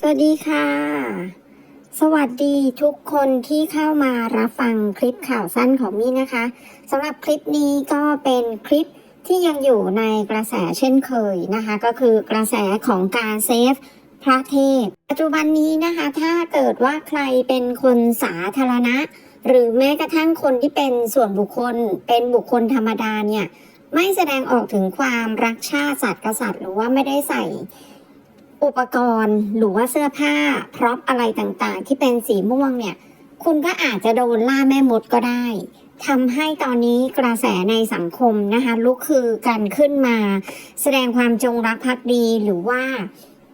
สวัสดีค่ะ สวัสดีทุกคนที่เข้ามารับฟังคลิปข่าวสั้นของมี่นะคะสำหรับคลิปนี้ก็เป็นคลิปที่ยังอยู่ในกระแสเช่นเคยนะคะ ก็คือกระแสของการเซฟพระเทพ ปัจจุบันนี้นะคะ ถ้าเกิดว่าใครเป็นคนสาธารณะ หรือแม้กระทั่งคนที่เป็นส่วนบุคคล เป็นบุคคลธรรมดาเนี่ย ไม่แสดงออกถึงความรักชาติศาสตร์กษัตริย์ หรือว่าไม่ได้ใส่ อุปกรณ์หรือว่าเสื้อผ้า พร็อพอะไรต่างๆ ที่เป็นสีม่วงเนี่ย คุณก็อาจจะโดนล่าแม่มดก็ได้ทำให้ตอนนี้กระแสในสังคมนะคะลุกคือกันขึ้นมา แสดงความจงรักภักดีหรือว่า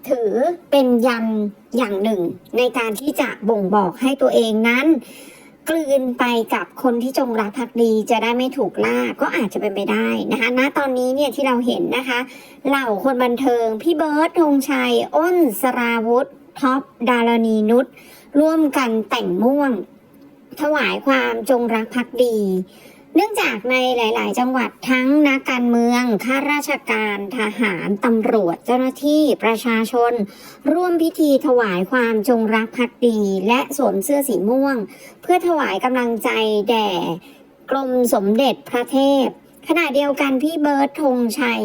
ถือเป็นยันอย่างหนึ่ง ในการที่จะบ่งบอกให้ตัวเองนั้น กลืนไปกับคนที่จงรักภักดีจะได้ไม่ถูกล่าก็อาจจะเป็นไปได้นะคะณตอนนี้เนี่ยที่เราเห็นนะคะ เหล่าคนบันเทิง พี่เบิร์ดธงชัย อ้นสราวุธท็อปดารณีนุชร่วมกันแต่งม่วง ถวายความจงรักภักดี เนื่องจากในหลาย ๆ จังหวัดทั้งนักการเมือง ข้าราชการ ทหาร ตำรวจ เจ้าหน้าที่ประชาชน ร่วมพิธีถวายความจงรักภักดี และสวมเสื้อสีม่วง เพื่อถวายกำลังใจแด่ กรมสมเด็จพระเทพ ขณะเดียวกันพี่เบิร์ดธงชัย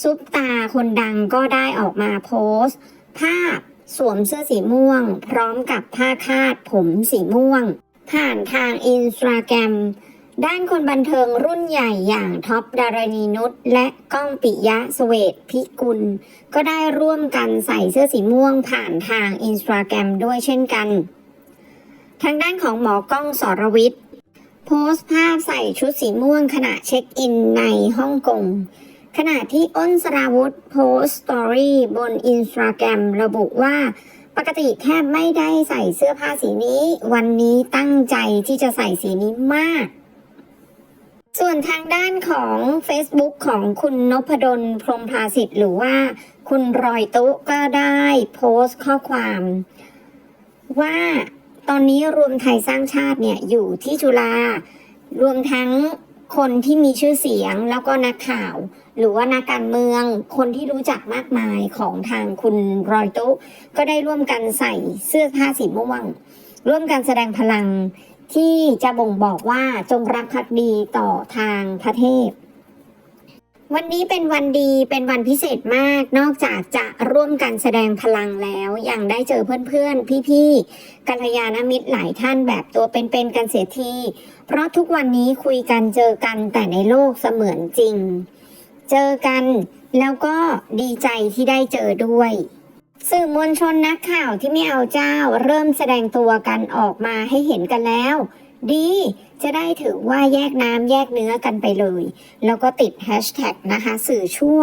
ซุปตาคนดังก็ได้ออกมาโพสต์ ภาพสวมเสื้อสีม่วง พร้อมกับผ้าคาดผมสีม่วง ผ่านทางอินสตาแกรม ด้านคนบันเทิงรุ่นใหญ่อย่างท็อปดารณีนุชและก้องปิยะสเวตพิกุล ก็ได้ร่วมกันใส่เสื้อสีม่วงผ่านทางอินสตาแกรมด้วยเช่นกัน ทางด้านของหมอก้องสรวิทย์โพสต์ภาพใส่ชุดสีม่วงขณะเช็คอินในฮ่องกงขณะที่อ้นสราวุธโพสต์สตอรี่บนอินสตาแกรมระบุว่าปกติแทบไม่ได้ใส่เสื้อผ้าสีนี้ วันนี้ตั้งใจที่จะใส่สีนี้มาก ส่วนทางด้านของ Facebook ของคุณนพดลพรมภาสิทธิ์หรือว่าคุณรอยตุก็ได้โพสต์ข้อความ ว่าตอนนี้รวมไทยสร้างชาติเนี่ยอยู่ที่จุฬารวมทั้งคนที่มีชื่อเสียงแล้วก็นักข่าว หรือว่านักการเมือง คนที่รู้จักมากมายของทางคุณรอยตุก็ได้ร่วมกันใส่เสื้อผ้าสีม่วงร่วมกันแสดงพลัง ที่จะบ่งบอกว่าจงรักภักดีต่อทางพระเทพ วันนี้เป็นวันดีเป็นวันพิเศษมาก นอกจากจะร่วมกันแสดงพลังแล้วยังได้เจอเพื่อนๆ พี่ๆกัลยาณมิตรหลายท่านแบบตัวเป็นๆกันเสียที เพราะทุกวันนี้คุยกันเจอกันแต่ในโลกเสมือนจริง เจอกันแล้วก็ดีใจที่ได้เจอด้วย สื่อมวลชนนักข่าวที่ไม่เอาเจ้าเริ่มแสดงตัวกันออกมาให้เห็นกันแล้ว ดี จะได้ถือว่าแยกน้ำแยกเนื้อกันไปเลย แล้วก็ติดแฮชแท็กนะคะสื่อชั่ว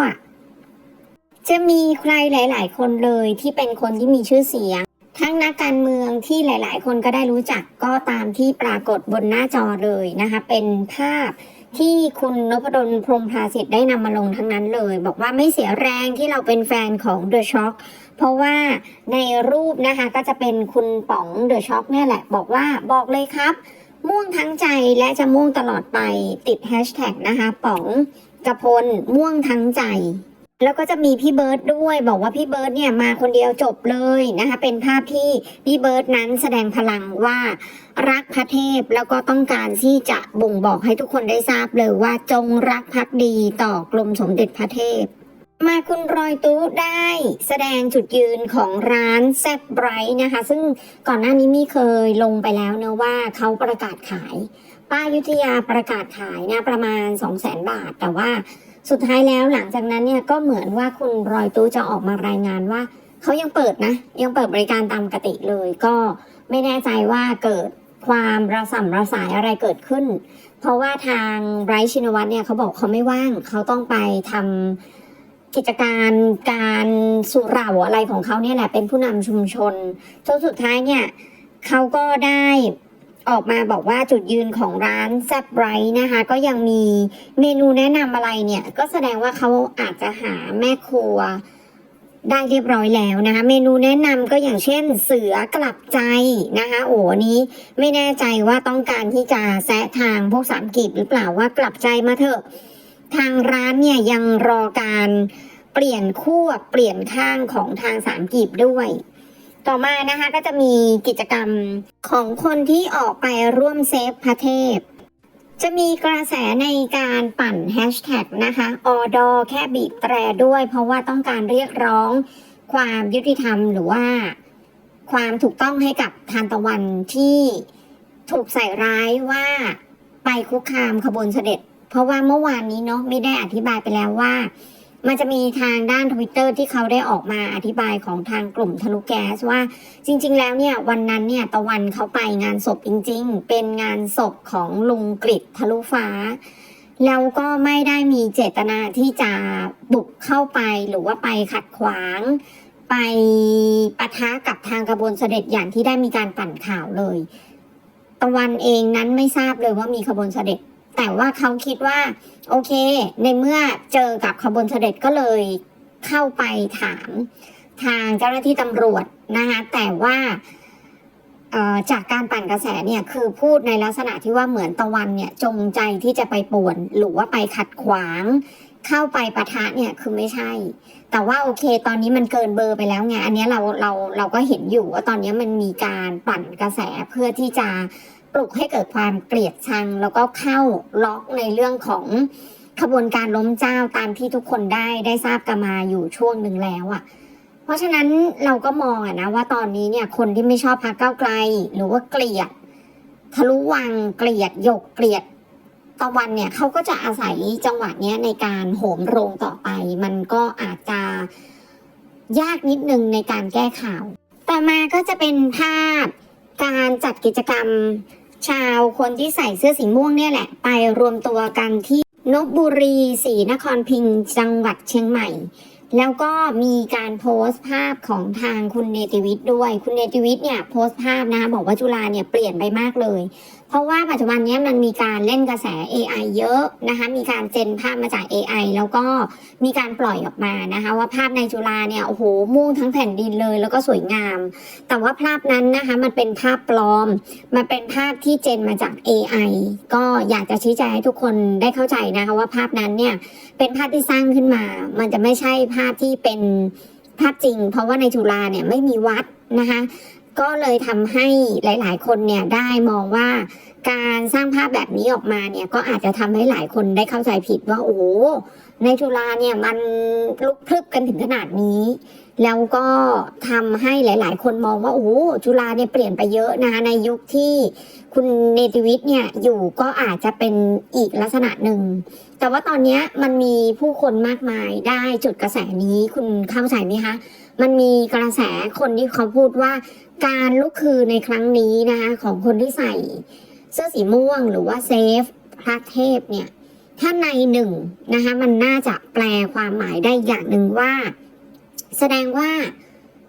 จะมีใครหลาย ๆ คนเลยที่เป็นคนที่มีชื่อเสียง ทั้งนักการเมืองที่หลาย ๆ คนก็ได้รู้จักก็ตามที่ปรากฏบนหน้าจอเลยนะคะ เป็นภาพที่คุณนพดลพรมภาสิทธิ์ได้นำมาลงทั้งนั้นเลย บอกว่าไม่เสียแรงที่เราเป็นแฟนของ The Shock เพราะว่าในรูปนะคะก็จะเป็นคุณป๋องเดอะช็อคเนี่ยแหละ บอกว่าบอกเลยครับ ม่วงทั้งใจและจะม่วงตลอดไปติดแฮชแท็กนะคะป๋องกระพลม่วงทั้งใจแล้วก็จะมีพี่เบิร์ดด้วยบอกว่าพี่เบิร์ดเนี่ยมาคนเดียวจบเลยนะคะเป็นภาพที่พี่เบิร์ดนั้นแสดงพลังว่ารักพระเทพแล้วก็ต้องการที่จะบ่งบอกให้ทุกคนได้ทราบเลยว่าจงรักภักดีต่อกรมสมเด็จพระเทพ มาคุณรอยตู้ได้แสดงจุดยืนของร้านแซบไบรท์นะคะ ซึ่งก่อนหน้านี้มีเคยลงไปแล้วเนะว่าเขาประกาศขาย ป้ายุทธยาประกาศขายนะประมาณ 2 0 0 0 0 0บาท แต่ว่าสุดท้ายแล้วหลังจากนั้นเนี่ยก็เหมือนว่าคุณรอยตู้จะออกมารายงานว่าเขายังเปิดนะ ยังเปิดบริการตามปกติเลย ก็ไม่แน่ใจว่าเกิดความระส่ำระสายอะไรเกิดขึ้น เพราะว่าทางไบรท์ชินวัตรเนี่ยเขาบอกเขาไม่ว่างเขาต้องไปทำ กิจการการสุเหร่าอะไรของเขาเนี่ยแหละเป็นผู้นำชุมชนจนสุดท้ายเนี่ยเขาก็ได้ออกมาบอกว่าจุดยืนของร้านแซบไบรท์นะคะ ก็ยังมีเมนูแนะนำอะไรเนี่ย ก็แสดงว่าเขาอาจจะหาแม่ครัวได้เรียบร้อยแล้วนะคะ เมนูแนะนำก็อย่างเช่นเสือกลับใจนะคะ โอ้นนี้ไม่แน่ใจว่าต้องการที่จะแซะทางพวกสามกีบหรือเปล่าว่ากลับใจมาเถอะ ทางร้านเนี่ยยังรอการ เปลี่ยนคู่เปลี่ยนข้างของทางสามกีบด้วย ต่อมานะคะก็จะมีกิจกรรมของคนที่ออกไปร่วมเซฟพระเทพ จะมีกระแสในการปั่นแฮชแท็กนะคะออดอแค่บีบแตรด้วย เพราะว่าต้องการเรียกร้องความยุติธรรมหรือว่าความถูกต้องให้กับทานตะวันที่ถูกใส่ร้ายว่าไปคุกคามขบวนเสด็จ เพราะว่าเมื่อวานนี้เนาะไม่ได้อธิบายไปแล้วว่า มันจะมีทางด้านทวิตเตอร์ที่เขาได้ออกมาอธิบายของทางกลุ่มทะลุแก๊สว่า จริง ๆ แล้วเนี่ยวันนั้นเนี่ยตะวันเขาไปงานศพจริง ๆ เป็นงานศพของลุงกริดทะลุฟ้า แล้วก็ไม่ได้มีเจตนาที่จะบุกเข้าไปหรือว่าไปขัดขวาง ไปปะทะกับทางกระบวนเสด็จอย่างที่ได้มีการปั่นข่าวเลย ตะวันเองนั้นไม่ทราบเลยว่ามีขบวนเสด็จ แต่ว่าเขาคิดว่า โอเค ในเมื่อเจอกับขบวนเสด็จก็เลยเข้าไปถามทางเจ้าหน้าที่ตำรวจนะคะแต่ว่าจากการปั่นกระแสเนี่ยคือพูดในลักษณะที่ว่าเหมือนตะวันเนี่ยจงใจที่จะไปป่วน หรือว่าไปขัดขวาง เข้าไปปะทะเนี่ยคือไม่ใช่ แต่ว่าโอเค ตอนนี้มันเกินเบอร์ไปแล้วไงอันนี้เราเราเราก็เห็นอยู่ว่าตอนนี้มันมีการปั่นกระแสเพื่อที่จะ ลุกให้เกิดความเกลียดชัง แล้วก็เข้าล็อกในเรื่องของขบวนการล้มเจ้าตามที่ทุกคนได้ได้ทราบกันมาอยู่ช่วงหนึ่งแล้วอะ่ะ เพราะฉะนั้นเราก็มองอะนะว่าตอนนี้เนี่ยคนที่ไม่ชอบพรรคก้าไกล หรือว่าเกลียดทะลุวังเกลียดหยกเกลียดตะวันเนี่ยเขาก็จะอาศัยจังหวะเนี้ยในการโหมโรงต่อไป มันก็อาจจะยากนิดนึงในการแก้ข่าว ต่อมาก็จะเป็นภาพการจัดกิจกรรม ชาวคนที่ใส่เสื้อสีม่วงเนี่ยแหละ ไปรวมตัวกันที่นบบุรีศรีนครพิงจังหวัดเชียงใหม่ แล้วก็มีการโพสต์ภาพของทางคุณเนติวิทย์ด้วย คุณเนติวิทย์เนี่ยโพสต์ภาพนะคะบอกว่าจุฬาเนี่ยเปลี่ยนไปมากเลย เพราะว่าปัจจุบันนี้มันมีการเล่นกระแส AI เยอะนะคะ มีการเจนภาพมาจาก AI แล้วก็มีการปล่อยออกมานะคะ ว่าภาพในจุฬาเนี่ยโอ้โหม่วงทั้งแผ่นดินเลย แล้วก็สวยงาม แต่ว่าภาพนั้นนะคะมันเป็นภาพปลอม มันเป็นภาพที่เจนมาจาก AI ก็อยากจะชี้แจงให้ทุกคนได้เข้าใจนะคะ ว่าภาพนั้นเนี่ยเป็นภาพที่สร้างขึ้นมา มันจะไม่ใช่ภาพที่เป็นภาพจริง เพราะว่าในจุฬาเนี่ยไม่มีวัดนะคะ ก็เลยทำให้หลาย ๆ คนเนี่ยได้มองว่าการสร้างภาพแบบนี้ออกมาเนี่ยก็อาจจะทำให้หลายคนได้เข้าใจผิดว่าโอ้ในจุฬาเนี่ยมันลุกพรึบกันถึงขนาดนี้แล้วก็ทำให้หลาย ๆ คนมองว่าโอ้จุฬาเนี่ยเปลี่ยนไปเยอะนะคะในยุคที่คุณเนติวิทย์เนี่ยอยู่ก็อาจจะเป็นอีกลักษณะหนึ่ง แต่ว่าตอนนี้มันมีผู้คนมากมายได้จุดกระแสนี้คุณเข้าใจไหมคะ มันมีกระแสคนที่เขาพูดว่า การลุกคือในครั้งนี้นะคะของคนที่ใส่เสื้อสีม่วงหรือว่าเซฟพระเทพเนี่ยถ้าในหนึ่งนะคะมันน่าจะแปลความหมายได้อย่างหนึ่งว่า แสดงว่า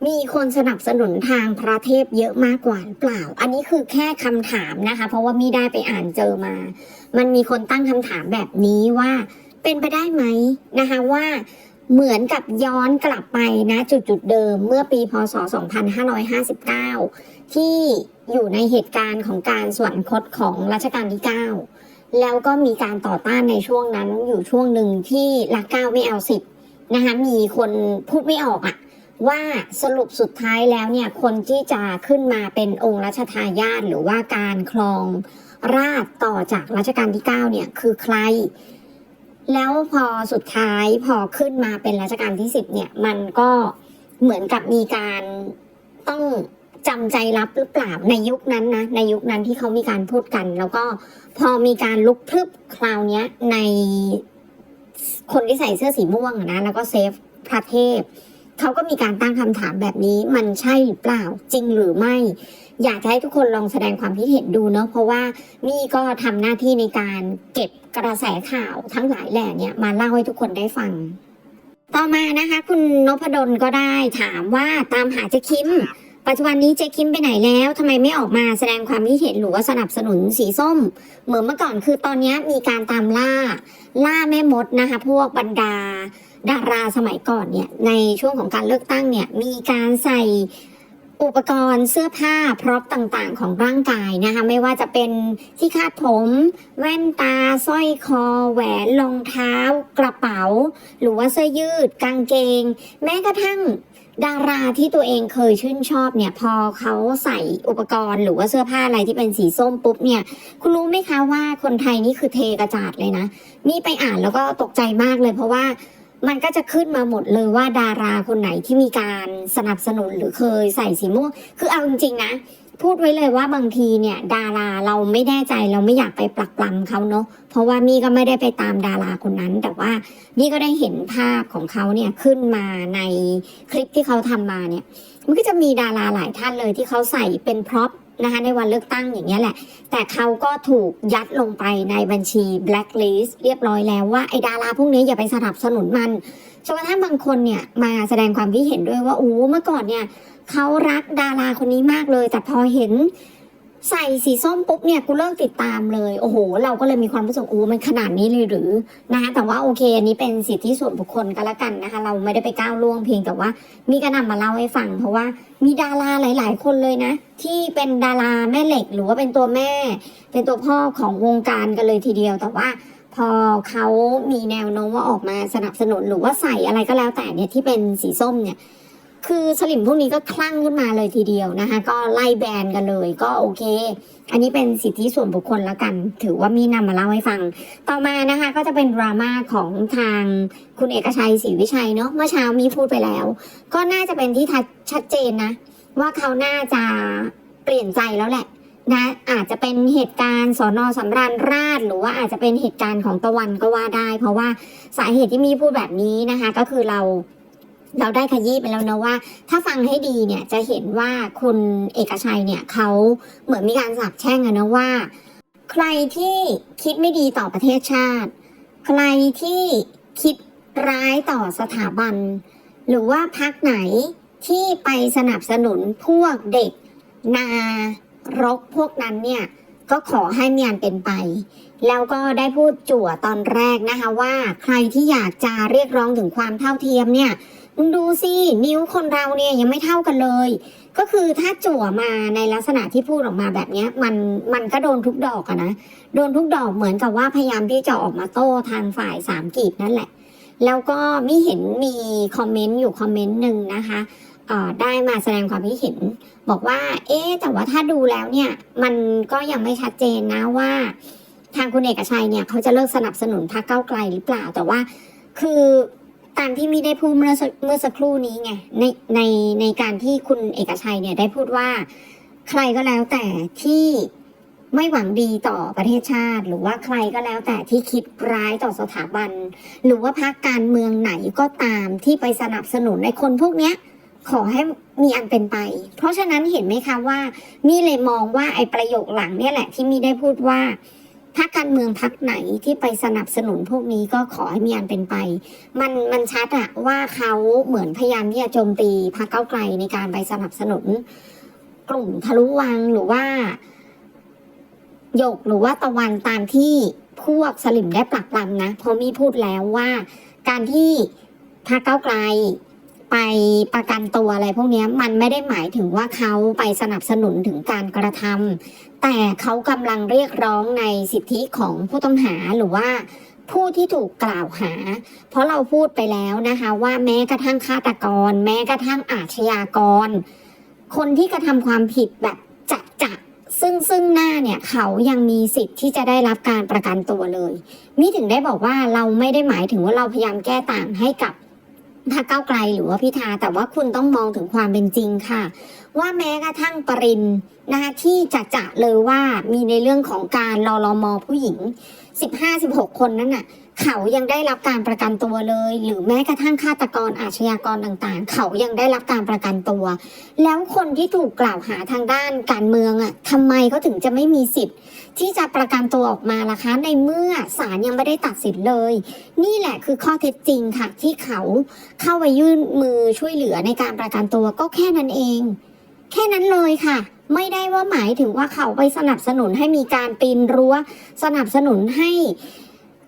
มีคนสนับสนุนทางพระเทพเยอะมากกว่าหรือเปล่า อันนี้คือแค่คำถามนะคะ เพราะว่ามีได้ไปอ่านเจอมา มันมีคนตั้งคำถามแบบนี้ว่า เป็นไปได้ไหมนะคะว่า เหมือนกับย้อนกลับไปนะจุดจุดเดิมเมื่อปีพศ 2559 ที่อยู่ในเหตุการณ์ของการสวรรคตของรัชกาลที่ 9 แล้วก็มีการต่อต้านในช่วงนั้นอยู่ช่วงหนึ่งที่รักเก้าไม่เอาสิบนะคะมีคนพูดไม่ออกอะว่าสรุปสุดท้ายแล้วเนี่ยคนที่จะขึ้นมาเป็นองค์รัชทายาทหรือว่าการครองราชต่อจากรัชกาลที่ 9 เนี่ยคือใคร แล้วพอสุดท้ายพอขึ้นมาเป็นรัชกาลที่สิบเนี่ย มันก็เหมือนกับมีการต้องจำใจรับหรือเปล่าในยุคนั้นนะ ในยุคนั้นที่เขามีการพูดกัน แล้วก็พอมีการลุกพรึบคราวนี้ในคนที่ใส่เสื้อสีม่วงนะ แล้วก็เซฟพระเทพเขาก็มีการตั้งคำถามแบบนี้ มันใช่หรือเปล่า จริงหรือไม่ อยากจะให้ทุกคนลองแสดงความคิดเห็นดูเนาะเพราะว่านี่ก็ทำหน้าที่ในการเก็บกระแสข่าวทั้งหลายแหล่เนี่ยมาเล่าให้ทุกคนได้ฟัง ต่อมานะคะ คุณนพดลก็ได้ถามว่าตามหาเจ๊คิม ปัจจุบันนี้เจ๊คิมไปไหนแล้วทำไมไม่ออกมาแสดงความคิดเห็นหรือว่าสนับสนุนสีส้ม เหมือนเมื่อก่อนคือตอนนี้มีการตามล่า ล่าแม่มดนะคะ พวกบรรดาดาราสมัยก่อนเนี่ยในช่วงของการเลือกตั้งเนี่ยมีการใส่ อุปกรณ์เสื้อผ้าพร็อพต่างๆ ของร่างกายนะคะ ไม่ว่าจะเป็นที่คาดผม แว่นตาสร้อยคอ แหวนรองเท้า กระเป๋า หรือว่าเสื้อยืด กางเกง แม้กระทั่งดาราที่ตัวเองเคยชื่นชอบเนี่ย พอเขาใส่อุปกรณ์หรือว่าเสื้อผ้าอะไรที่เป็นสีส้มปุ๊บเนี่ย คุณรู้ไหมคะว่าคนไทยนี่คือเทกระจาดเลยนะ นี่ไปอ่านแล้วก็ตกใจมากเลยเพราะว่า มันก็จะขึ้นมาหมดเลยว่าดาราคนไหนที่มีการสนับสนุนหรือเคยใส่สีม่วง คือเอาจริงๆนะ พูดไว้เลยว่าบางทีเนี่ย ดาราเราไม่แน่ใจเราไม่อยากไปปลักปลำเขาเนาะเพราะว่ามี่ก็ไม่ได้ไปตามดาราคนนั้น แต่ว่านี่ก็ได้เห็นภาพของเขาเนี่ยขึ้นมาในคลิปที่เขาทำมาเนี่ย มันก็จะมีดาราหลายท่านเลยที่เขาใส่เป็นพร็อพ นะคะในวันเลือกตั้งอย่างเงี้ยแหละ แต่เขาก็ถูกยัดลงไปในบัญชีแบล็คลิสต์เรียบร้อยแล้วว่าไอ้ดาราพวกนี้อย่าไปสนับสนุนมันจนกระทั่งบางคนเนี่ยมาแสดงความคิดเห็นด้วยว่าโอ้เมื่อก่อนเนี่ยเขารักดาราคนนี้มากเลย แต่พอเห็น ใส่สีส้มปุ๊บเนี่ยกูเลิกติดตามเลย โอ้โห เราก็เลยมีความรู้สึกโอ้มันขนาดนี้เลยหรือนะคะแต่ว่าโอเคอันนี้เป็นสิทธิส่วนบุคคลก็แล้วกันนะคะ เราไม่ได้ไปก้าวล่วงเพียงแต่ว่ามีก็นำมาเล่าให้ฟัง เพราะว่ามีดาราหลาย ๆ คนเลยนะ ที่เป็นดาราแม่เหล็ก หรือว่าเป็นตัวแม่ เป็นตัวพ่อของวงการกันเลยทีเดียว แต่ว่าพอเขามีแนวโน้มว่าออกมาสนับสนุนหรือว่าใส่อะไรก็แล้วแต่เนี่ยที่เป็นสีส้มเนี่ย คือสลิมพวกนี้ก็คลั่งขึ้นมาเลยทีเดียวนะคะก็ไล่แบนกันเลยก็โอเค อันนี้เป็นสิทธิส่วนบุคคลแล้วกัน ถือว่ามีนำมาเล่าให้ฟัง ต่อมานะคะก็จะเป็นดราม่าของทางคุณเอกชัยศรีวิชัยเนาะเมื่อเช้ามีพูดไปแล้ว ก็น่าจะเป็นที่ชัดเจนนะ ว่าเขาน่าจะเปลี่ยนใจแล้วแหละนะอาจจะเป็นเหตุการณ์สอนอสำราญราช หรือว่าอาจจะเป็นเหตุการณ์ของตะวันก็ว่าได้ เพราะว่าสาเหตุที่มีพูดแบบนี้นะคะ ก็คือเรา เราได้ขยี้ไปแล้วนะว่า ถ้าฟังให้ดีเนี่ยจะเห็นว่าคุณเอกชัยเนี่ยเขาเหมือนมีการสาบแช่งอะนะว่า ใครที่คิดไม่ดีต่อประเทศชาติ ใครที่คิดร้ายต่อสถาบัน หรือว่าพักไหนที่ไปสนับสนุนพวกเด็กนารกพวกนั้นเนี่ยก็ขอให้มีอันเป็นไป แล้วก็ได้พูดจั่วตอนแรกนะคะว่า ใครที่อยากจะเรียกร้องถึงความเท่าเทียมเนี่ย มึงดูสินิ้วคนเราเนี่ยยังไม่เท่ากันเลย ก็คือถ้าจั่วมาในลักษณะที่พูดออกมาแบบนี้มันมันก็โดนทุกดอกอะนะโดนทุกดอกเหมือนกับว่าพยายามที่จะออกมาโต้ทางฝ่ายสามกีบนั่นแหละ แล้วก็มีเห็นมีคอมเมนต์อยู่คอมเมนต์หนึ่งนะคะอ่อได้มาแสดงความคิดเห็น บอกว่า เอ๊แต่ว่าถ้าดูแล้วเนี่ย มันก็ยังไม่ชัดเจนนะว่า ทางคุณเอกชัยเนี่ยเขาจะเลิกสนับสนุนพรรคเก้าไกลหรือเปล่าแต่ว่าคือ ตามที่มีได้พูดเมื่อสักเมื่อสักครู่นี้ไงในในในการที่คุณเอกชัยเนี่ยได้พูดว่า ใครก็แล้วแต่ที่ไม่หวังดีต่อประเทศชาติ หรือว่าใครก็แล้วแต่ที่คิดร้ายต่อสถาบัน หรือว่าพรรคการเมืองไหนก็ตามที่ไปสนับสนุนในคนพวกเนี้ยขอให้มีอันเป็นไป เพราะฉะนั้นเห็นไหมคะว่ามีเลยมองว่าไอ้ประโยคหลังเนี่ยแหละที่มีได้พูดว่า พรรคการเมืองพรรคไหนที่ไปสนับสนุนพวกนี้ก็ขอให้มีอันเป็นไป มันมันชัดอะว่าเขาเหมือนพยายามที่จะโจมตีพรรคเก้าไกลในการไปสนับสนุน กลุ่มทะลุวังหรือว่าหยกหรือว่าตะวันตามที่พวกสลิมได้ปลักปลำนะเพราะมีพูดแล้วว่า การที่พรรคเก้าไกล ไปประกันตัวอะไรพวกนี้มันไม่ได้หมายถึงว่าเขาไปสนับสนุนถึงการกระทำแต่เขากำลังเรียกร้องในสิทธิของผู้ต้องหาหรือว่าผู้ที่ถูกกล่าวหา เพราะเราพูดไปแล้วนะคะว่าแม้กระทั่งฆาตกร แม้กระทั่งอาชญากร คนที่กระทำความผิดแบบจัดจัดซึ่งซึ่งหน้าเนี่ยเขายังมีสิทธิ์ที่จะได้รับการประกันตัวเลยมิถึงได้บอกว่าเราไม่ได้หมายถึงว่าเราพยายามแก้ต่างให้กับ พรรคก้าวไกลหรือว่าพิธาแต่ว่าคุณต้องมองถึงความเป็นจริงค่ะ ว่าแม้กระทั่งปรินนะคะที่จะจะเลยว่ามีในเรื่องของการรอรอมอผู้หญิง 15-16 คนนั้นน่ะเขายังได้รับการประกันตัวเลย หรือแม้กระทั่งฆาตกรอาชญากรต่างๆ เขายังได้รับการประกันตัว แล้วคนที่ถูกกล่าวหาทางด้านการเมืองอะทำไมเขาถึงจะไม่มีสิทธิ์ ที่จะประกันตัวออกมาล่ะคะ ในเมื่อศาลยังไม่ได้ตัดสินเลย นี่แหละคือข้อเท็จจริงค่ะ ที่เขาเข้าไปยื่นมือช่วยเหลือในการประกันตัวก็แค่นั้นเอง แค่นั้นเลยค่ะ ไม่ได้ว่าหมายถึงว่าเขาไปสนับสนุนให้มีการปีนรั้ว สนับสนุนให้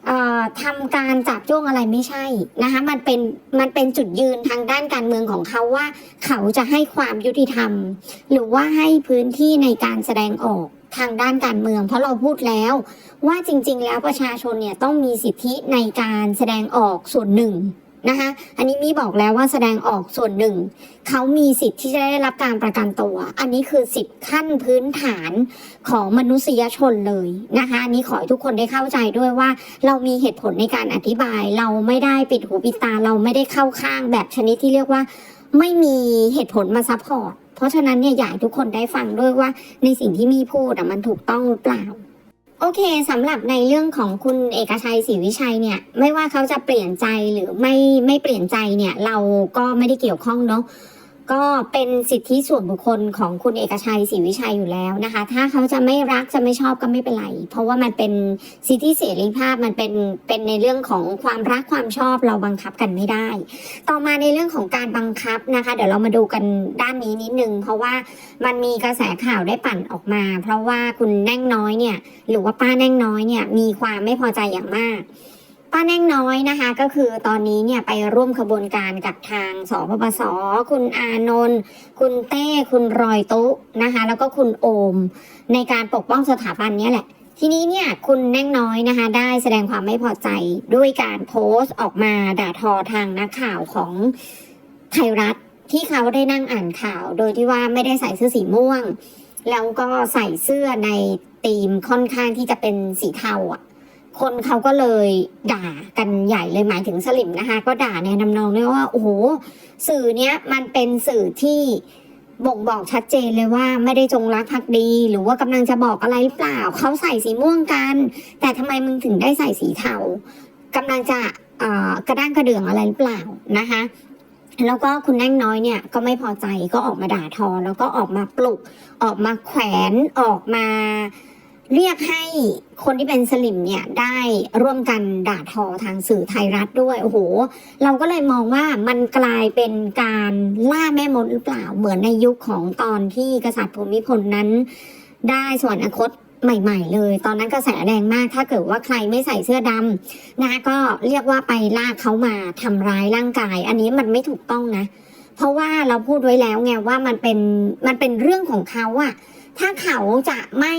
เอ่อทำการจับจ้วงอะไรไม่ใช่นะคะมันเป็นมันเป็นจุดยืนทางด้านการเมืองของเขาว่า เขาจะให้ความยุติธรรม หรือว่าให้พื้นที่ในการแสดงออก ทางด้านการเมือง เพราะเราพูดแล้ว ว่าจริง ๆ แล้วประชาชนเนี่ยต้องมีสิทธิในการแสดงออกส่วนหนึ่งนะคะอันนี้มีบอกแล้วว่าแสดงออกส่วนหนึ่ง เขามีสิทธิ์ที่จะได้รับการประกันตัว อันนี้คือสิทธิขั้นพื้นฐานของมนุษยชนเลยนะคะอันนี้ขอให้ทุกคนได้เข้าใจด้วยว่า เรามีเหตุผลในการอธิบาย เราไม่ได้ปิดหูปิดตาเราไม่ได้เข้าข้างแบบชนิดที่เรียกว่า ไม่มีเหตุผลมาซัพพอร์ต เพราะฉะนั้นเนี่ยอยากทุกคนได้ฟังด้วยว่าในสิ่งที่มีพูดอะมันถูกต้องหรือเปล่า โอเคสำหรับในเรื่องของคุณเอกชัยศรีวิชัยเนี่ย ไม่ว่าเขาจะเปลี่ยนใจหรือไม่ไม่เปลี่ยนใจเนี่ย เราก็ไม่ได้เกี่ยวข้องเนาะ ก็เป็นสิทธิส่วนบุคคลของคุณเอกชัยศรีวิชัยอยู่แล้วนะคะ ถ้าเขาจะไม่รักจะไม่ชอบก็ไม่เป็นไร เพราะว่ามันเป็นสิทธิเสรีภาพมันเป็นเป็นในเรื่องของความรักความชอบเราบังคับกันไม่ได้ ต่อมาในเรื่องของการบังคับนะคะ เดี๋ยวเรามาดูกันด้านนี้นิดนึง เพราะว่ามันมีกระแสข่าวได้ปั่นออกมา เพราะว่าคุณแน่งน้อยเนี่ยหรือว่าป้าแน่งน้อยเนี่ยมีความไม่พอใจอย่างมาก ป้าแน่งน้อยนะคะ ก็คือตอนนี้เนี่ยไปร่วมขบวนการกับทางสปปส คุณอานนท์คุณเต้ คุณรอยตุนะคะ แล้วก็คุณโอม ในการปกป้องสถาบันเนี้ยแหละ ทีนี้เนี่ยคุณแน่งน้อยนะคะ ได้แสดงความไม่พอใจด้วยการโพสต์ออกมาด่าทอทางนักข่าวของไทยรัฐที่เขาได้นั่งอ่านข่าว โดยที่ว่าไม่ได้ใส่เสื้อสีม่วง แล้วก็ใส่เสื้อในธีมค่อนข้างที่จะเป็นสีเทาอะ คนเขาก็เลยด่ากันใหญ่เลยหมายถึงสลิมนะคะ ก็ด่าในนำนองด้วยว่าโอ้โหสื่อเนี้ยมันเป็นสื่อที่บ่งบอกชัดเจนเลยว่าไม่ได้จงรักภักดี หรือว่ากำลังจะบอกอะไรหรือเปล่าเขาใส่สีม่วงกัน แต่ทำไมมึงถึงได้ใส่สีเทากำลังจะกระด้างกระเดื่องอะไรหรือเปล่านะคะแล้วก็คุณแน่งน้อยเนี่ยก็ไม่พอใจก็ออกมาด่าทอ แล้วก็ออกมาปลุกออกมาแขวนออกมา เรียกให้คนที่เป็นสลิมเนี่ยได้ร่วมกันด่าทอทางสื่อไทยรัฐด้วยโอ้โห เราก็เลยมองว่ามันกลายเป็นการล่าแม่มดหรือเปล่าเหมือนในยุคของตอนที่กษัตริย์ภูมิพลนั้น ได้สวรรคตใหม่ ๆ เลย ตอนนั้นกระแสแรงมาก ถ้าเกิดว่าใครไม่ใส่เสื้อดำนะก็เรียกว่าไปลากเขามาทำร้ายร่างกาย อันนี้มันไม่ถูกต้องนะ เพราะว่าเราพูดไว้แล้วไงว่ามันเป็นมันเป็นเรื่องของเขาอะถ้าเขาจะไม่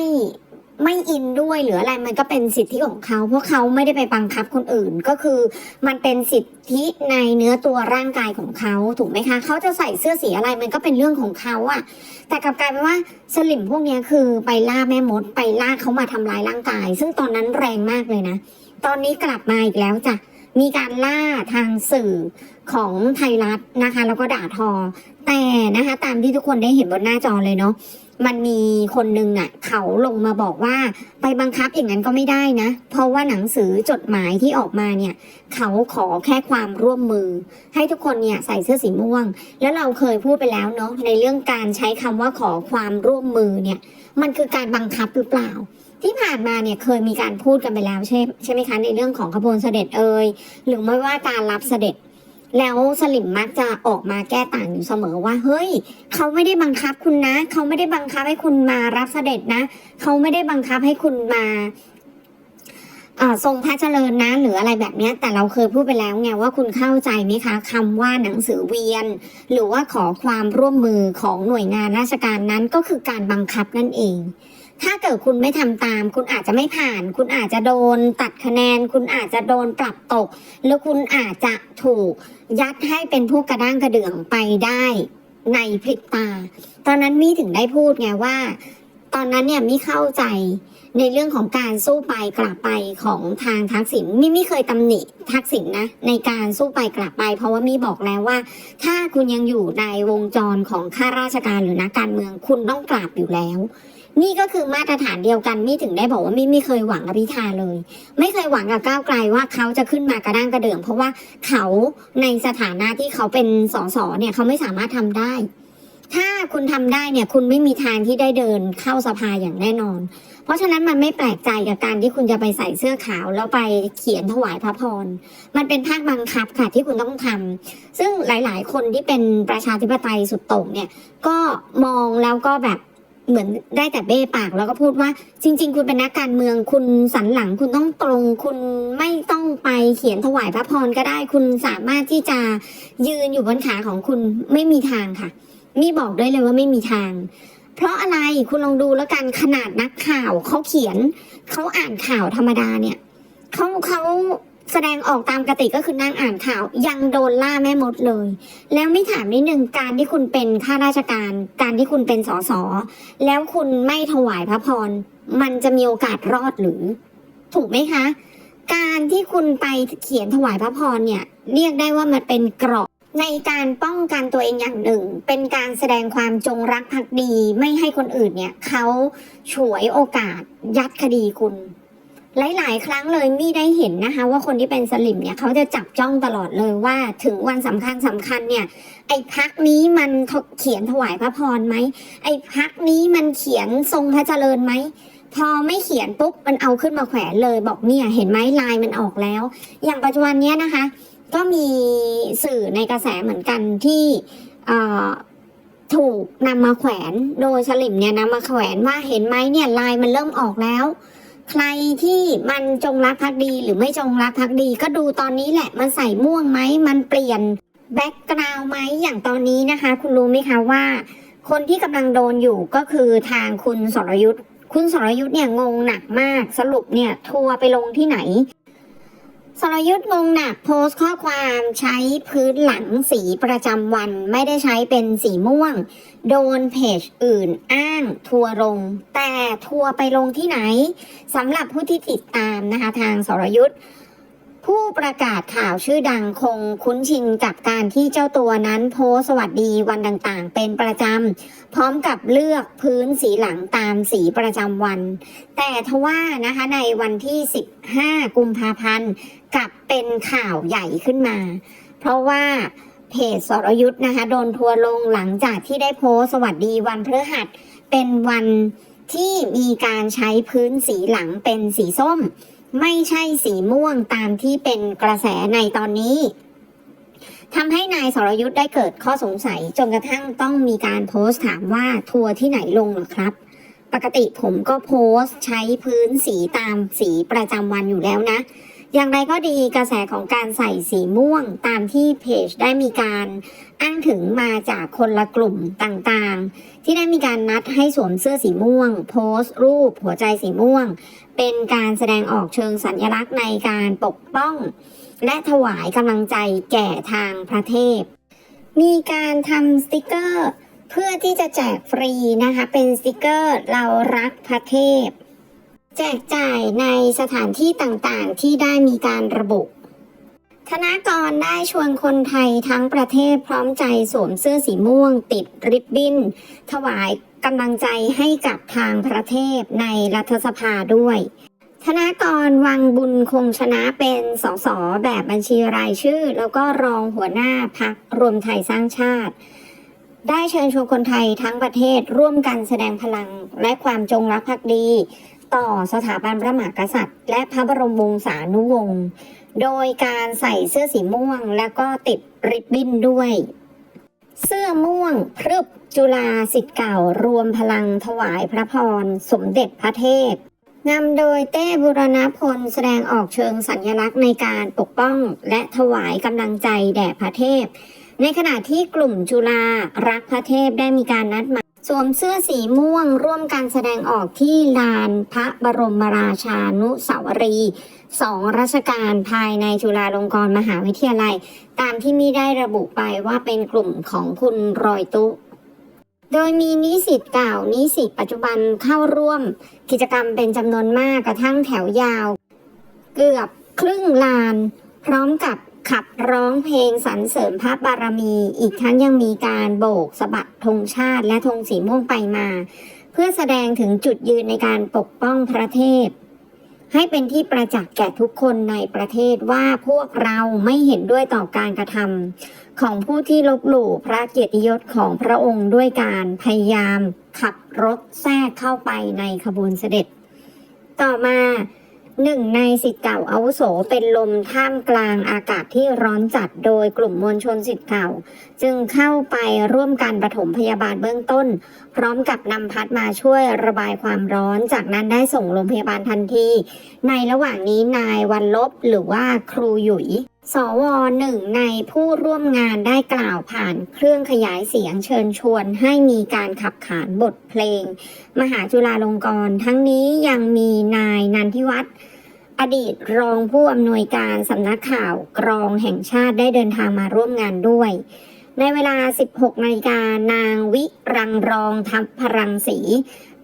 ไม่อินด้วยหรืออะไรมันก็เป็นสิทธิของเขา เพราะเขาไม่ได้ไปบังคับคนอื่น ก็คือมันเป็นสิทธิในเนื้อตัวร่างกายของเขาถูกไหมคะเขาจะใส่เสื้อสีอะไรมันก็เป็นเรื่องของเขาอะแต่กลับกลายเป็นว่าสลิมพวกนี้คือไปล่าแม่มด ไปล่าเขามาทำร้ายร่างกาย ซึ่งตอนนั้นแรงมากเลยนะ ตอนนี้กลับมาอีกแล้วจ้ะมีการล่าทางสื่อของไทยรัฐนะคะ แล้วก็ด่าทอ แต่นะคะ ตามที่ทุกคนได้เห็นบนหน้าจอเลยเนาะ มันมีคนหนึ่งอะเขาลงมาบอกว่าไปบังคับอย่างนั้นก็ไม่ได้นะ เพราะว่าหนังสือจดหมายที่ออกมาเนี่ย เขาขอแค่ความร่วมมือ ให้ทุกคนเนี่ยใส่เสื้อสีม่วง แล้วเราเคยพูดไปแล้วเนาะในเรื่องการใช้คำว่าขอความร่วมมือเนี่ย มันคือการบังคับหรือเปล่าที่ผ่านมาเนี่ยเคยมีการพูดกันไปแล้วใช่ใช่ไหมคะในเรื่องของขบวนเสด็จเอ่ยหรือไม่ว่าการรับเสด็จ แล้วสลิมมักจะออกมาแก้ต่างอยู่เสมอว่าเฮ้ย เขาไม่ได้บังคับคุณนะ เขาไม่ได้บังคับให้คุณมารับเสด็จนะ เขาไม่ได้บังคับให้คุณมาอ่าทรงพระเจริญนะหรืออะไรแบบนี้แต่เราเคยพูดไปแล้วไงว่าคุณเข้าใจไหมคะคำว่าหนังสือเวียน หรือว่าขอความร่วมมือของหน่วยงานราชการนั้นก็คือการบังคับนั่นเอง ถ้าเกิดคุณไม่ทำตาม คุณอาจจะไม่ผ่าน คุณอาจจะโดนตัดคะแนน คุณอาจจะโดนปรับตกแล้วคุณอาจจะถูกยัดให้เป็นพวกกระด้างกระเดื่องไปได้ในพริบตา ตอนนั้นมี่ถึงได้พูดไงว่า ตอนนั้นเนี่ยมี่เข้าใจในเรื่องของการสู้ไปกลับไปของทางทักษิณมี่ไม่เคยตำหนิทักษิณนะในการสู้ไปกลับไป เพราะว่ามี่บอกแล้วว่า ถ้าคุณยังอยู่ในวงจรของข้าราชการหรือนักการเมืองคุณต้องกลับอยู่แล้ว นี่ก็คือมาตรฐานเดียวกันมี่ถึงได้บอกว่ามี่ไม่เคยหวังกับพิธาเลย ไม่เคยหวังกับก้าวไกลว่าเขาจะขึ้นมากระด้างกระเดื่องเพราะว่าเขาในสถานะที่เขาเป็นสสเนี่ยเขาไม่สามารถทำได้ ถ้าคุณทำได้เนี่ยคุณไม่มีทางที่ได้เดินเข้าสภาอย่างแน่นอน เพราะฉะนั้นมันไม่แปลกใจกับการที่คุณจะไปใส่เสื้อขาวแล้วไปเขียนถวายพระพร มันเป็นภาคบังคับค่ะที่คุณต้องทำซึ่งหลาย ๆ คนที่เป็นประชาธิปไตยสุดโต่งเนี่ยก็มองแล้วก็แบบ เหมือนได้แต่เบ้ปากแล้วก็พูดว่า จริง ๆ คุณเป็นนักการเมือง คุณสันหลังคุณต้องตรง คุณไม่ต้องไปเขียนถวายพระพรก็ได้ คุณสามารถที่จะยืนอยู่บนขาของคุณไม่มีทางค่ะ มีบอกได้เลยว่าไม่มีทาง เพราะอะไรคุณลองดูแล้วกันขนาดนักข่าวเขาเขียนเขาอ่านข่าวธรรมดาเนี่ยเขาเขา แสดงออกตามกติก็คือนั่งอ่านข่าว ยังโดนล่าแม่มดเลย แล้วไม่ถามนิดนึงการที่คุณเป็นข้าราชการ การที่คุณเป็นสสแล้วคุณไม่ถวายพระพร มันจะมีโอกาสรอดหรือ ถูกไหมคะ การที่คุณไปเขียนถวายพระพรเนี่ย เรียกได้ว่ามันเป็นเกราะในการป้องกันตัวเองอย่างหนึ่ง เป็นการแสดงความจงรักภักดี ไม่ให้คนอื่นเนี่ยเขาฉวยโอกาสยัดคดีคุณ หลาย ๆ ครั้งเลยมี่ได้เห็นนะคะ ว่าคนที่เป็นสลิมเนี่ยเขาจะจับจ้องตลอดเลยว่าถึงวันสำคัญสำคัญเนี่ย ไอ้พักนี้มันเขียนถวายพระพรไหมไอ้พักนี้มันเขียนทรงพระเจริญไหมพอไม่เขียนปุ๊บมันเอาขึ้นมาแขวนเลย บอกเนี่ยเห็นไหมลายมันออกแล้ว อย่างปัจจุบันเนี้ยนะคะ ก็มีสื่อในกระแสเหมือนกันที่ถูกนำมาแขวนโดยสลิมเนี่ยนำมาแขวนว่าเห็นไหมเนี่ยลายมันเริ่มออกแล้ว ใครที่มันจงรักภักดีหรือไม่จงรักภักดี ก็ดูตอนนี้แหละ มันใส่ม่วงไหมมันเปลี่ยนแบ็กกราวไหมอย่างตอนนี้นะคะ คุณรู้ไหมคะว่า คนที่กำลังโดนอยู่ก็คือทางคุณสรยุทธ์คุณสรยุทธ์เนี่ยงงหนักมากสรุปเนี่ยทัวร์ไปลงที่ไหน สรยุทธ์งงหนักโพสต์ข้อความใช้พื้นหลังสีประจำวันไม่ได้ใช้เป็นสีม่วง โดนเพจอื่นอ้างทัวลง แต่ทัวไปลงที่ไหนสำหรับผู้ที่ติดตามนะคะทางสรยุทธ์ผู้ประกาศข่าวชื่อดังคงคุ้นชินกับการที่เจ้าตัวนั้นโพสสวัสดีวันต่างๆ เป็นประจำ พร้อมกับเลือกพื้นสีหลังตามสีประจำวัน แต่ทว่านะคะในวันที่ 15 กุมภาพันธ์ กลับเป็นข่าวใหญ่ขึ้นมา เพราะว่าเพจสรยุทธ์นะคะ โดนทัวลงหลังจากที่ได้โพสสวัสดีวันพฤหัส เป็นวันที่มีการใช้พื้นสีหลังเป็นสีส้ม ไม่ใช่สีม่วงตามที่เป็นกระแสในตอนนี้ทำให้นายสรยุทธ์ได้เกิดข้อสงสัยจนกระทั่งต้องมีการโพสต์ถามว่าทัวร์ที่ไหนลงหรอครับ ปกติผมก็โพสต์ใช้พื้นสีตามสีประจำวันอยู่แล้วนะ อย่างไรก็ดีกระแสของการใส่สีม่วงตามที่เพจได้มีการอ้างถึงมาจากคนละกลุ่มต่างๆ ที่ได้มีการนัดให้สวมเสื้อสีม่วง โพสต์รูปหัวใจสีม่วง เป็นการแสดงออกเชิงสัญลักษณ์ในการปกป้อง และถวายกำลังใจแก่ทางพระเทพ มีการทำสติกเกอร์ เพื่อที่จะแจกฟรีนะคะ เป็นสติกเกอร์เรารักพระเทพ แจกจ่ายในสถานที่ต่างๆ ที่ได้มีการระบุธนากรได้ชวนคนไทยทั้งประเทศพร้อมใจสวมเสื้อสีม่วง ติดริบบิ้น ถวายกำลังใจให้กับทางประเทศในรัฐสภาด้วย ธนากรวังบุญคงชนะเป็นสสแบบบัญชีรายชื่อ แล้วก็รองหัวหน้าพักรวมไทยสร้างชาติ ได้เชิญชวนคนไทยทั้งประเทศร่วมกันแสดงพลังและความจงรักภักดี ต่อสถาบันพระมหากษัตริย์ และพระบรมวงศานุวงศ์โดยการใส่เสื้อสีม่วงแล้วก็ติดริบบิ้นด้วย เสื้อม่วงพรึบจุฬาสิทธิ์เก่ารวมพลังถวายพระพร สมเด็จพระเทพนำโดยเต้บุรณพลแสดงออกเชิงสัญลักษณ์ในการปกป้องและถวายกำลังใจแด่พระเทพ ในขณะที่กลุ่มจุฬารักพระเทพได้มีการนัดหมาย สวมเสื้อสีม่วงร่วมการแสดงออกที่ลานพระบรมราชานุสาวรีย์สองราชการภายในจุฬาลงกรณ์มหาวิทยาลัย ตามที่มีได้ระบุไปว่าเป็นกลุ่มของคุณรอยตุ โดยมีนิสิตเก่านิสิตปัจจุบันเข้าร่วม กิจกรรมเป็นจำนวนมากกระทั่งแถวยาว เกือบครึ่งลาน พร้อมกับ ขับร้องเพลงสรรเสริมพระบารมี อีกทั้งยังมีการโบกสะบัดธงชาติและธงสีม่วงไปมา เพื่อแสดงถึงจุดยืนในการปกป้องพระเทพ ให้เป็นที่ประจักษ์แก่ทุกคนในประเทศว่าพวกเราไม่เห็นด้วยต่อการกระทำของผู้ที่ลบหลู่พระเกียรติยศของพระองค์ด้วยการพยายามขับรถแทรกเข้าไปในขบวนเสด็จ ต่อมา หนึ่งในสิทธิ์เก่าอาวุโสเป็นลมท่ามกลางอากาศที่ร้อนจัดโดยกลุ่มมวลชนสิทธิ์เก่า จึงเข้าไปร่วมกันปฐมพยาบาลเบื้องต้น พร้อมกับนำพัดมาช่วยระบายความร้อนจากนั้นได้ส่งโรงพยาบาลทันที ในระหว่างนี้นายวันลบหรือว่าครูหยุยสวหนึ่งในผู้ร่วมงานได้กล่าวผ่านเครื่องขยายเสียงเชิญชวนให้มีการขับขานบทเพลง มหาจุฬาลงกรณ์ทั้งนี้ยังมีนายนันทิวัฒน์อดีตรองผู้อำนวยการสำนักข่าวกรองแห่งชาติได้เดินทางมาร่วมงานด้วย ในเวลา 16นาฬิกานางวิรังรองทัพพรังสี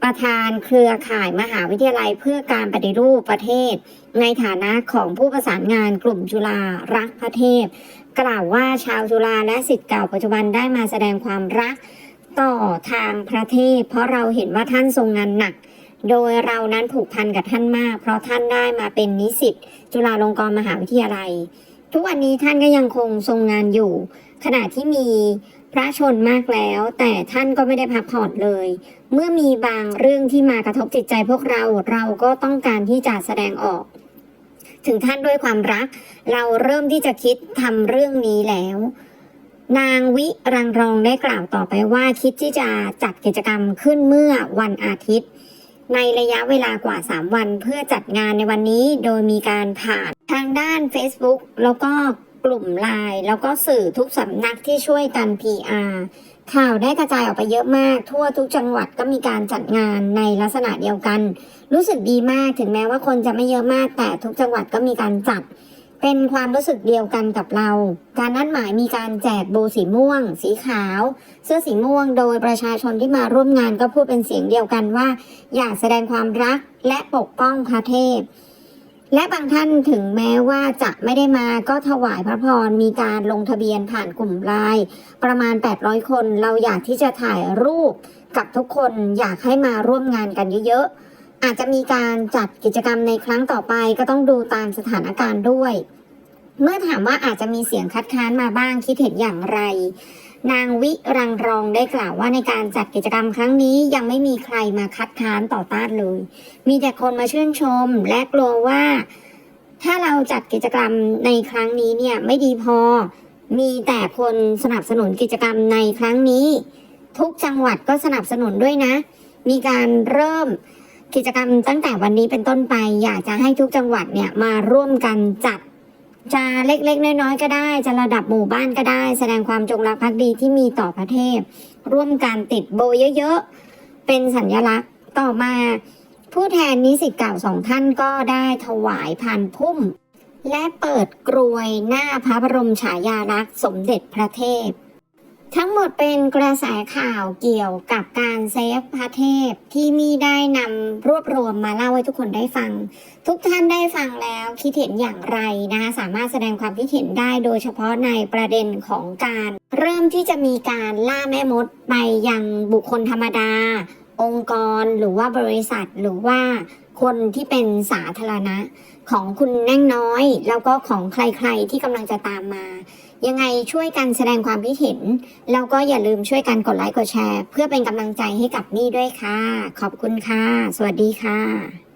ประธานเครือข่ายมหาวิทยาลัยเพื่อการปฏิรูปประเทศ ในฐานะของผู้ประสานงานกลุ่มจุฬารักพระเทพกล่าวว่าชาวจุฬาและสิทธิ์เก่าปัจจุบันได้มาแสดงความรักต่อทางพระเทพ เพราะเราเห็นว่าท่านทรงงานหนัก โดยเรานั้นผูกพันกับท่านมาก เพราะท่านได้มาเป็นนิสิตจุฬาลงกรณ์มหาวิทยาลัย ทุกวันนี้ท่านก็ยังคงทรงงานอยู่ ขณะที่มี ระชนมากแล้ว แต่ท่านก็ไม่ได้พักผ่อนเลย เมื่อมีบางเรื่องที่มากระทบจิตใจพวกเราเราก็ต้องการที่จะแสดงออก ถึงท่านด้วยความรัก เราเริ่มที่จะคิดทำเรื่องนี้แล้ว นางวิรังรองได้กล่าวต่อไปว่าคิดที่จะจัดกิจกรรมขึ้นเมื่อวันอาทิตย์ ในระยะเวลากว่า 3 วันเพื่อจัดงานในวันนี้โดยมีการผ่านทางด้าน Facebook แล้วก็ กลุ่มไลน์แล้วก็สื่อทุกสำนักที่ช่วยกัน PR ข่าวได้กระจายออกไปเยอะมาก ทั่วทุกจังหวัดก็มีการจัดงานในลักษณะเดียวกัน รู้สึกดีมากถึงแม้ว่าคนจะไม่เยอะมาก แต่ทุกจังหวัดก็มีการจัด เป็นความรู้สึกเดียวกันกับเรา การนัดหมายมีการแจกโบสีม่วง สีขาว เสื้อสีม่วง โดยประชาชนที่มาร่วมงานก็พูดเป็นเสียงเดียวกันว่า อยากแสดงความรักและปกป้องพระเทพ และบางท่านถึงแม้ว่าจะไม่ได้มาก็ถวายพระพรมีการลงทะเบียนผ่านกลุ่มไลน์ประมาณ 800 คน เราอยากที่จะถ่ายรูปกับทุกคนอยากให้มาร่วมงานกันเยอะๆ อาจจะมีการจัดกิจกรรมในครั้งต่อไปก็ต้องดูตามสถานการณ์ด้วย เมื่อถามว่าอาจจะมีเสียงคัดค้านมาบ้างคิดเห็นอย่างไร นางวิรังรองได้กล่าวว่าในการจัดกิจกรรมครั้งนี้ยังไม่มีใครมาคัดค้านต่อต้านเลย มีแต่คนมาชื่นชมและกลัวว่า ถ้าเราจัดกิจกรรมในครั้งนี้เนี่ยไม่ดีพอ มีแต่คนสนับสนุนกิจกรรมในครั้งนี้ ทุกจังหวัดก็สนับสนุนด้วยนะ มีการเริ่มกิจกรรมตั้งแต่วันนี้เป็นต้นไป อยากจะให้ทุกจังหวัดเนี่ยมาร่วมกันจัด จะเล็กๆ น้อยๆ ก็ได้ จะระดับหมู่บ้านก็ได้ แสดงความจงรักภักดีที่มีต่อพระเทพ ร่วมกันติดโบเยอะๆ เป็นสัญลักษณ์ต่อมา ผู้แทนนิสิตเก่าสองท่านก็ได้ถวายพันพุ่ม และเปิดกรวยหน้าพระบรมฉายาลักษณ์สมเด็จพระเทพ ทั้งหมดเป็นกระแสข่าวเกี่ยวกับการเซฟพระเทพที่มีได้นำรวบรวมมาเล่าให้ทุกคนได้ฟัง ทุกท่านได้ฟังแล้วคิดเห็นอย่างไรนะคะสามารถแสดงความคิดเห็นได้โดยเฉพาะในประเด็นของการ เริ่มที่จะมีการล่าแม่มดไปยังบุคคลธรรมดา องค์กรหรือว่าบริษัทหรือว่าคนที่เป็นสาธารณะของคุณแน่งน้อย แล้วก็ของใครๆที่กำลังจะตามมา ยังไงช่วยกันแสดงความคิดเห็น แล้วก็อย่าลืมช่วยกันกดไลค์กดแชร์ เพื่อเป็นกำลังใจให้กับนี่ด้วยค่ะ ขอบคุณค่ะ สวัสดีค่ะ